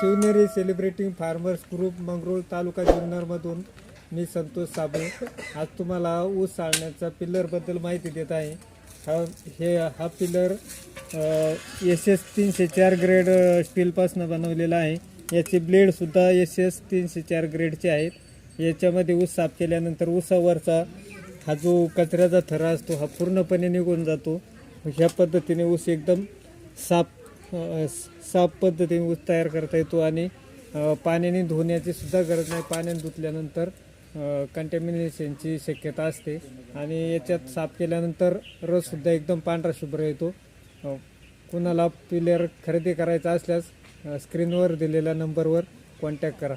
Shivneri celebrating farmers group Mangrul taluka जुन्नरमधून मी संतोष साबळे. आज तुम्हाला ऊस साळण्याचा पिल्लरबद्दल माहिती देत आहे. हा हे हा पिल्लर एस एस तीनशे चार ग्रेड स्टीलपासून बनवलेला आहे. याची ब्लेडसुद्धा एस एस तीनशे चार ग्रेडचे आहेत. याच्यामध्ये ऊस साफ केल्यानंतर ऊसावरचा हा जो कचऱ्याचा थरा असतो हा पूर्णपणे निघून जातो. ह्या पद्धतीने ऊस एकदम साफ साफ पद्धतीने ऊस तयार करता येतो आणि पाण्याने धुण्याची सुद्धा गरज नाही. पाण्याने धुतल्यानंतर कंटॅमिनेशनची शक्यता असते. आणि याच्यात साफ केल्यानंतर रससुद्धा एकदम पांढरा शुभ्र येतो. कुणाला पिलर खरेदी करायचा असल्यास स्क्रीनवर दिलेल्या नंबरवर कॉन्टॅक्ट करा.